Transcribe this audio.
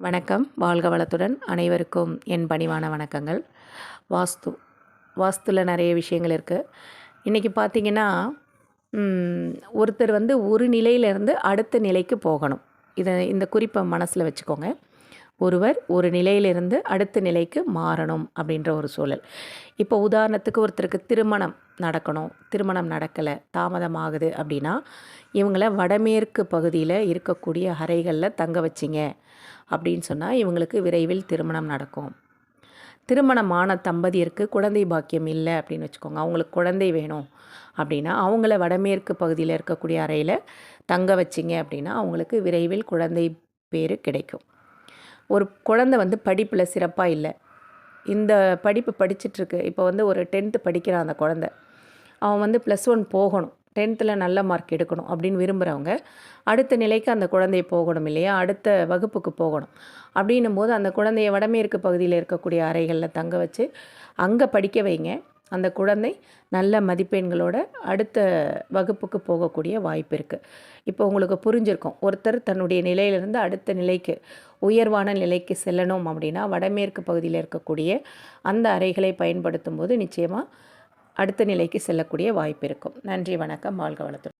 வணக்கம். வாழ்க வளத்துடன் அனைவருக்கும் என் பணிவான வணக்கங்கள். வாஸ்து வாஸ்துவில் நிறைய விஷயங்கள் இருக்குது இன்றைக்கி பார்த்தீங்கன்னா ஒருத்தர் வந்து ஒரு நிலையிலேருந்து அடுத்த நிலைக்கு போகணும். இதை இந்த குறிப்பை மனசில் வச்சுக்கோங்க. ஒருவர் ஒரு நிலையிலிருந்து அடுத்த நிலைக்கு மாறணும் அப்படின்ற ஒரு சூழல். இப்போ உதாரணத்துக்கு ஒருத்தருக்கு திருமணம் நடக்கணும். திருமணம் நடக்கலை தாமதமாகுது அப்படின்னா இவங்களை வடமேற்கு பகுதியில் இருக்கக்கூடிய அறைகளில் தங்க வச்சிங்க அப்படின்னு சொன்னால் இவங்களுக்கு விரைவில் திருமணம் நடக்கும். திருமணமான தம்பதியருக்கு குழந்தை பாக்கியம் இல்லை அப்படின்னு வச்சுக்கோங்க. அவங்களுக்கு குழந்தை வேணும் அப்படின்னா அவங்கள வடமேற்கு பகுதியில் இருக்கக்கூடிய அறையில் தங்க வச்சிங்க அப்படின்னா அவங்களுக்கு விரைவில் குழந்தை பேர் கிடைக்கும். ஒரு குழந்தை வந்து படிப்பில் சிறப்பாக இல்லை. இந்த படிப்பு படிச்சிட்ருக்கு. இப்போ வந்து ஒரு டென்த்து படிக்கிறான் அந்த குழந்தை. அவன் வந்து ப்ளஸ் ஒன் போகணும். டென்த்தில் நல்ல மார்க் எடுக்கணும் அப்படின்னு விரும்புகிறவங்க அடுத்த நிலைக்கு அந்த குழந்தைய போகணும் இல்லையா? அடுத்த வகுப்புக்கு போகணும். அப்படின்னும் போது அந்த குழந்தைய வடமேற்கு பகுதியில் இருக்கக்கூடிய அறைகளில் தங்க வச்சு அங்கே படிக்க வைங்க. அந்த குழந்தை நல்ல மதிப்பெண்களோட அடுத்த வகுப்புக்கு போகக்கூடிய வாய்ப்பு இருக்குது இப்போ உங்களுக்கு புரிஞ்சிருக்கும். ஒருத்தர் தன்னுடைய நிலையிலிருந்து அடுத்த நிலைக்கு உயர்வான நிலைக்கு செல்லணும் அப்படின்னா வடமேற்கு பகுதியில் இருக்கக்கூடிய அந்த அறைகளை பயன்படுத்தும் போது நிச்சயமாக அடுத்த நிலைக்கு செல்லக்கூடிய வாய்ப்பு இருக்கும். நன்றி வணக்கம். வாழ்க வளத்துடன்